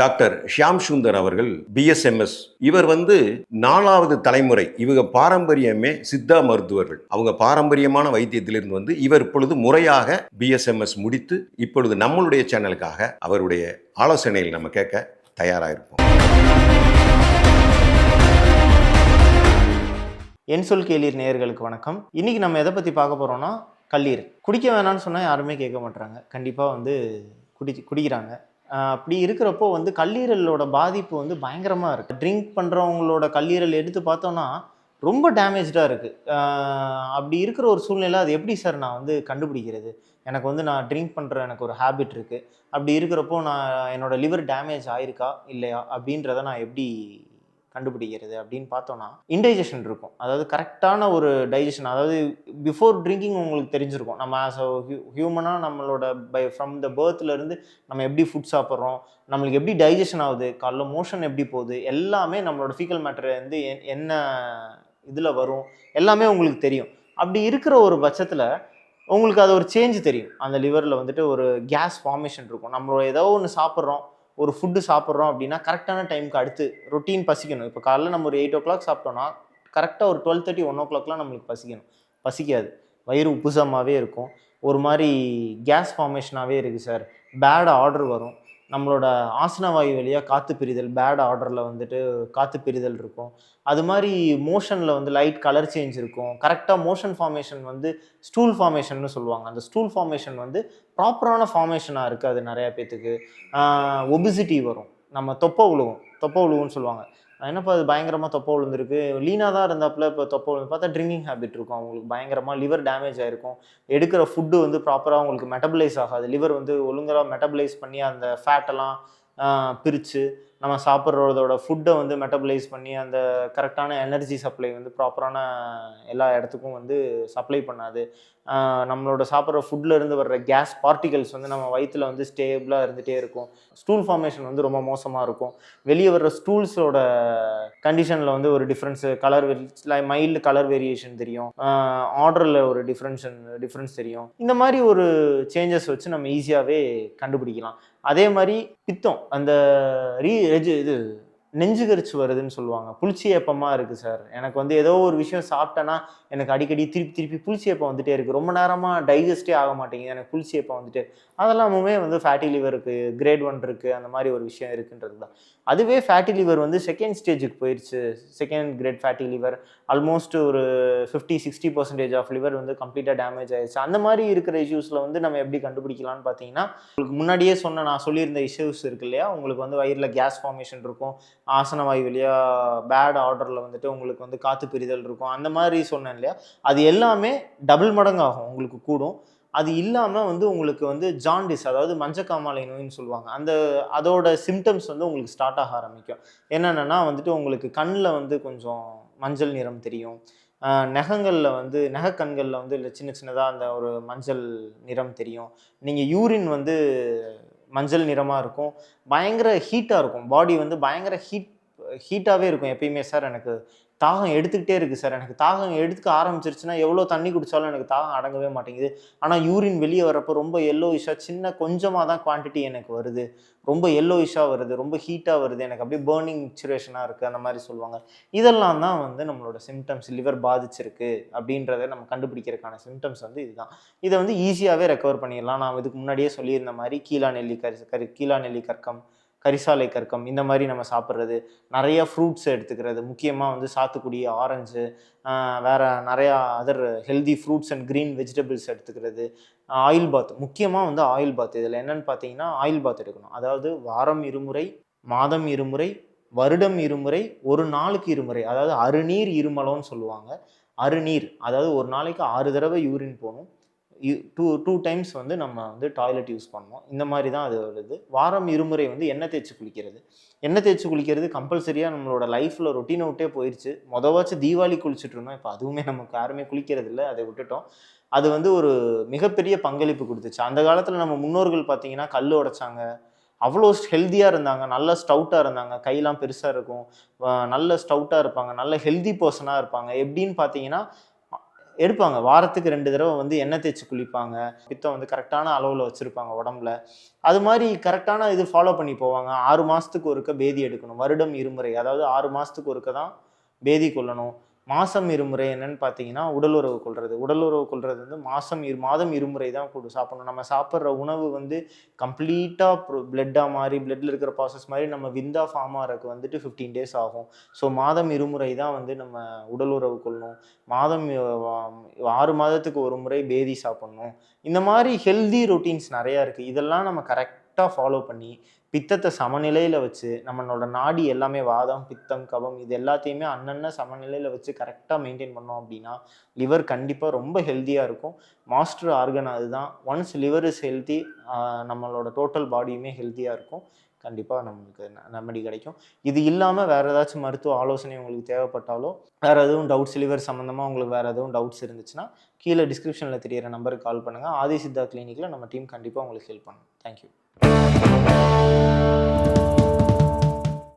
Doctor Shyam Sundar அவர்கள் BSMS இவர் வந்து நாலாவது தலைமுறை. இவங்க பாரம்பரியமே சித்தா மருத்துவர்கள். அவங்க பாரம்பரியமான வைத்தியத்திலிருந்து வந்து இவர் இப்பொழுது முறையாக பிஎஸ்எம்எஸ் முடித்து இப்பொழுது நம்மளுடைய சேனலுக்காக அவருடைய ஆலோசனையில் நம்ம கேட்க தயாராக இருப்போம் என் சொல் கேளீர் நேயர்களுக்கு வணக்கம். இன்னைக்கு நம்ம எதை பற்றி பார்க்க போகிறோம்னா கல்லீர் குடிக்க வேணாம்னு சொன்னால் யாருமே கேட்க மாட்றாங்க. கண்டிப்பாக வந்து குடி குடிக்கிறாங்க. அப்படி இருக்கிறப்போ வந்து கல்லீரலோட பாதிப்பு வந்து பயங்கரமாக இருக்குது ட்ரிங்க் பண்ணுறவங்களோட கல்லீரல் எடுத்து பார்த்தோன்னா ரொம்ப டேமேஜாக இருக்குது அப்படி இருக்கிற ஒரு சூழ்நிலை அது எப்படி சார் நான் வந்து கண்டுபிடிக்கிறது? எனக்கு வந்து நான் ட்ரிங்க் பண்ணுற எனக்கு ஒரு ஹேபிட் இருக்குது அப்படி இருக்கிறப்போ நான் என்னோடய லிவர் டேமேஜ் ஆயிருக்கா? இல்லையா? அப்படின்றத நான் எப்படி கண்டுபிடிக்கிறது அப்படின்னு பார்த்தோன்னா இன்டைஜஷன் இருக்கும். அதாவது கரெக்டான ஒரு டைஜஷன் அதாவது பிஃபோர் ட்ரிங்கிங் உங்களுக்கு தெரிஞ்சிருக்கும். நம்ம ஆஸ் அ ஹியூமனாக நம்மளோட பை ஃப்ரம் த பேர்த்லேருந்து நம்ம எப்படி ஃபுட் சாப்பிட்றோம் நம்மளுக்கு எப்படி டைஜஷன் ஆகுது காலைல மோஷன் எப்படி போகுது எல்லாமே நம்மளோட ஃபீக்கல் மேட்டர் வந்து என்- என்ன இதில் வரும் எல்லாமே உங்களுக்கு தெரியும். அப்படி இருக்கிற ஒரு பட்சத்தில் உங்களுக்கு அது ஒரு சேஞ்ச் தெரியும். அந்த லிவரில் வந்துட்டு ஒரு கேஸ் ஃபார்மேஷன் இருக்கும். நம்மளோட ஏதோ ஒன்று சாப்பிட்றோம் ஒரு ஃபுட்டு சாப்பிட்றோம் அப்படின்னா கரெக்டான டைமுக்கு அடுத்து ரொட்டீன் பசிக்கணும். இப்போ காலைல நம்ம ஒரு எயிட் ஓ கிளாக் சாப்பிட்டோம்னா கரெக்டாக ஒரு டுவெல் தேர்ட்டி ஒன் ஓ கிளாக்லாம் நம்மளுக்கு பசிக்கணும். பசிக்காது. வயிறு உப்புசமாகவே இருக்கும். ஒரு மாதிரி கேஸ் ஃபார்மேஷனாகவே இருக்குது சார் பேட் ஆர்டர் வரும். நம்மளோட ஆசன வாயு வழியாக காற்று பிரிதல் பேட் ஆர்டரில் வந்துட்டு காற்று பிரிதல் இருக்கும். அது மாதிரி மோஷனில் வந்து லைட் கலர் சேஞ்ச் இருக்கும். கரெக்டாக மோஷன் ஃபார்மேஷன் வந்து ஸ்டூல் ஃபார்மேஷன்னு சொல்லுவாங்க. அந்த ஸ்டூல் ஃபார்மேஷன் வந்து ப்ராப்பரான ஃபார்மேஷனாக இருக்காது நிறையா பேத்துக்கு. ஒபிசிட்டி வரும். நம்ம தொப்பை உழுவும். தொப்பை உழுவுன்னு சொல்லுவாங்க. என்னப்பா அது பயங்கரமாக தொப்பை விழுந்திருக்கு? லீனாக தான் இருந்தாப்புல இப்போ தொப்பை விழுந்து பார்த்தா ட்ரிங்கிங் ஹேபிட் இருக்கும் அவங்களுக்கு. பயங்கரமாக லிவர் டேமேஜ் ஆகிருக்கும் எடுக்கிற ஃபுட்டு வந்து ப்ராப்பராக அவங்களுக்கு மெட்டபிளைஸ் ஆகாது. லிவர் வந்து ஒழுங்காக மெட்டபிளைஸ் பண்ணி அந்த ஃபேட்டெல்லாம் பிரித்து நம்ம சாப்பிட்றதோட ஃபுட்டை வந்து மெட்டபலைஸ் பண்ணி அந்த கரெக்டான எனர்ஜி சப்ளை வந்து ப்ராப்பரான எல்லா இடத்துக்கும் வந்து சப்ளை பண்ணாது. நம்மளோட சாப்பிட்ற ஃபுட்லேருந்து வர்ற கேஸ் பார்ட்டிகல்ஸ் வந்து நம்ம வயிற்றில் வந்து ஸ்டேபிளாக இருந்துகிட்டே இருக்கும். ஸ்டூல் ஃபார்மேஷன் வந்து ரொம்ப மோசமாக இருக்கும். வெளியே வர்ற ஸ்டூல்ஸோட கண்டிஷனில் வந்து ஒரு difference colour mild colour variation தெரியும். ஆர்டரில் ஒரு டிஃப்ரென்ஷன் டிஃப்ரென்ஸ் தெரியும். இந்த மாதிரி ஒரு சேஞ்சஸ் வச்சு நம்ம ஈஸியாகவே கண்டுபிடிக்கலாம். அதே மாதிரி பித்தம் அந்த ரீ ரெஜு இது நெஞ்சு கரிச்சு வருதுன்னு சொல்லுவாங்க. புளிச்சி ஏப்பமாக இருக்குது சார் எனக்கு வந்து ஏதோ ஒரு விஷயம் சாப்பிட்டேன்னா எனக்கு அடிக்கடி திருப்பி திருப்பி புளிச்சி ஏப்பம் வந்துட்டே இருக்குது ரொம்ப நேரமாக டைஜஸ்டே ஆக மாட்டேங்குது. எனக்கு புளிச்சி ஏப்பம் வந்துட்டு. அதெல்லாமுமே வந்து ஃபேட்டி லிவருக்கு கிரேட் ஒன் இருக்குது அந்த மாதிரி ஒரு விஷயம் இருக்குன்றது தான். அதுவே ஃபேட்டி லிவர் வந்து செகண்ட் ஸ்டேஜுக்கு போயிடுச்சு second grade fatty liver almost ஒரு fifty sixty percentage of liver வந்து கம்ப்ளீட்டாக டேமேஜ் ஆயிடுச்சு அந்த மாதிரி இருக்கிற இஷ்யூஸில் வந்து நம்ம எப்படி கண்டுபிடிக்கலாம்னு பார்த்தீங்கன்னா உங்களுக்கு முன்னாடியே சொன்ன நான் சொல்லியிருந்த இஷ்யூஸ் இருக்கு இல்லையா? உங்களுக்கு வந்து வயிறில் கேஸ் ஃபார்மேஷன் இருக்கும். ஆசனவாயு வழியாக பேட் ஆர்டரில் வந்துட்டு உங்களுக்கு வந்து காற்று பிரிதல் இருக்கும். அந்த மாதிரி சொன்னேன் இல்லையா? அது எல்லாமே டபுள் மடங்கு ஆகும் உங்களுக்கு கூடும். அது இல்லாமல் வந்து உங்களுக்கு வந்து ஜாண்டிஸ் அதாவது மஞ்சக்காமாலை நோயின்னு சொல்லுவாங்க. அந்த அதோட சிம்டம்ஸ் வந்து உங்களுக்கு ஸ்டார்ட் ஆக ஆரம்பிக்கும். என்னென்னா வந்துட்டு உங்களுக்கு கண்ணில் வந்து கொஞ்சம் மஞ்சள் நிறம் தெரியும். நகங்களில் வந்து நகக்கண்களில் வந்து இல்லை சின்ன சின்னதாக அந்த ஒரு மஞ்சள் நிறம் தெரியும். நீங்கள் யூரின் வந்து மஞ்சள் நிறமாக இருக்கும். பயங்கர ஹீட்டாக இருக்கும். பாடி வந்து பயங்கர ஹீட் ஹீட்டாகவே இருக்கும் எப்பயுமே சார் எனக்கு. தாகம் எடுத்துக்கிட்டே இருக்குது சார். எனக்கு தாகம் எடுத்துக்க ஆரம்பிச்சிருச்சுன்னா எவ்வளோ தண்ணி குடித்தாலும் எனக்கு தாகம் அடங்கவே மாட்டேங்குது. ஆனால் யூரின் வெளியே வரப்போ ரொம்ப எல்லோயிஷாக சின்ன கொஞ்சமாக தான் குவான்டிட்டி எனக்கு வருது. ரொம்ப எல்லோயிஷாக வருது ரொம்ப ஹீட்டாக வருது. எனக்கு அப்படியே பேர்னிங் சுச்சுவேஷனாக இருக்குது அந்த மாதிரி சொல்லுவாங்க. இதெல்லாம் தான் வந்து நம்மளோட சிம்டம்ஸ் லிவர் பாதிச்சிருக்கு அப்படின்றத நம்ம கண்டுபிடிக்கிறதுக்கான சிம்டம்ஸ் வந்து இதுதான். இதை வந்து ஈஸியாகவே ரெக்கவர் பண்ணிடலாம். நான் இதுக்கு முன்னாடியே சொல்லியிருந்த மாதிரி கீழா நெல்லி கரி கரி கீழா நெல்லி கற்கம் கரிசாலை கற்கம் இந்த மாதிரி நம்ம சாப்பிட்றது. நிறைய ஃப்ரூட்ஸ் எடுத்துக்கிறது. முக்கியமாக வந்து சாத்துக்குடி ஆரஞ்சு வேற நிறையா other healthy fruits and green vegetables எடுத்துக்கிறது. ஆயில் பாத் முக்கியமாக வந்து ஆயில் பாத் இதில் என்னன்னு பார்த்தீங்கன்னா ஆயில் பாத் எடுக்கணும். அதாவது வாரம் இருமுறை மாதம் இருமுறை வருடம் இருமுறை ஒரு நாளுக்கு இருமுறை. அதாவது அருநீர் இருமலம்னு சொல்லுவாங்க. அருநீர் அதாவது ஒரு நாளைக்கு ஆறு தடவை யூரின் போகணும் டூ டூ டைம்ஸ் வந்து நம்ம வந்து டாய்லெட் யூஸ் பண்ணோம் இந்த மாதிரி தான் அது வருது. வாரம் இருமுறை வந்து எண்ணெய் தேய்ச்சி குளிக்கிறது. எண்ணெய் தேய்ச்சி குளிக்கிறது கம்பல்சரியாக நம்மளோட லைஃப்பில் ரொட்டீனை விட்டே போயிடுச்சு மொதவாச்சும் தீபாவளி குளிச்சுட்டு இருந்தோம். இப்போ அதுவுமே நமக்கு யாருமே குளிக்கிறது இல்லை. அதை விட்டுட்டோம். அது வந்து ஒரு மிகப்பெரிய பங்களிப்பு கொடுத்துச்சு. அந்த காலத்தில் நம்ம முன்னோர்கள் பார்த்தீங்கன்னா கல் உடைச்சாங்க. அவ்வளோ ஹெல்த்தியாக இருந்தாங்க. நல்ல ஸ்டவுட்டாக இருந்தாங்க. கையெல்லாம் பெருசாக இருக்கும். நல்ல ஸ்டவுட்டாக இருப்பாங்க. நல்ல ஹெல்தி பர்சனாக இருப்பாங்க. எப்படின்னு பார்த்தீங்கன்னா எடுப்பாங்க. வாரத்துக்கு ரெண்டு தடவை வந்து எண்ணெய் தேய்ச்சி குளிப்பாங்க. பித்தம் வந்து கரெக்டான அளவில் வச்சுருப்பாங்க உடம்புல. அது மாதிரி கரெக்டான இது ஃபாலோ பண்ணி போவாங்க. ஆறு மாதத்துக்கு ஒருக்க பேதி எடுக்கணும். வருடம் இருமுறை அதாவது ஆறு மாதத்துக்கு ஒருக்க தான் பேதி கொள்ளணும் மாதம் இருமுறை என்னன்னு பார்த்தீங்கன்னா உடல் உறவு கொள்வது உடல் உறவு கொள்வது வந்து மாதம் இரு மாதம் இருமுறை தான் கொடு சாப்பிடணும். நம்ம சாப்பிட்ற உணவு வந்து கம்ப்ளீட்டாக பிளட்டாக மாறி பிளட்டில் இருக்கிற ப்ராசஸ் மாதிரி நம்ம விந்தா ஃபார்ம் ஆகிறதுக்கு வந்துட்டு ஃபிஃப்டீன் டேஸ் ஆகும். ஸோ மாதம் இருமுறை தான் வந்து நம்ம உடல் உறவு கொள்ளணும். மாதம் ஆறு மாதத்துக்கு ஒரு முறை பேதி சாப்பிடணும். இந்த மாதிரி ஹெல்தி ரொட்டீன்ஸ் நிறையா இருக்குது இதெல்லாம் நம்ம கரெக்ட் கரெக்டாக ஃபாலோ பண்ணி பித்தத்தை சமநிலையில் வச்சு நம்மளோட நாடி எல்லாமே வாதம் பித்தம் கபம் இது எல்லாத்தையுமே அன்னன்ன சமநிலையில் வச்சு கரெக்டாக மெயின்டைன் பண்ணோம் அப்படின்னா லிவர் கண்டிப்பாக ரொம்ப ஹெல்த்தியாக இருக்கும். மாஸ்டர் ஆர்கன் அதுதான். ஒன்ஸ் லிவர் இஸ் ஹெல்த்தி நம்மளோட டோட்டல் பாடியுமே ஹெல்த்தியாக இருக்கும். கண்டிப்பாக நம்மளுக்கு ரெமடி கிடைக்கும். இது இல்லாமல் வேறு ஏதாச்சும் மருத்துவ ஆலோசனை உங்களுக்கு தேவைப்பட்டாலோ வேறு எதுவும் டவுட்ஸ் லிவர் சம்மந்தமாக உங்களுக்கு வேறு எதுவும் டவுட்ஸ் இருந்துச்சுன்னா கீழே டிஸ்கிரிப்ஷனில் தெரியிற நம்பருக்கு கால் பண்ணுங்கள் ஆதி சித்தா கிளினிக்கில் நம்ம டீம் கண்டிப்பாக உங்களுக்கு ஹெல்ப் பண்ணும். தேங்க்யூ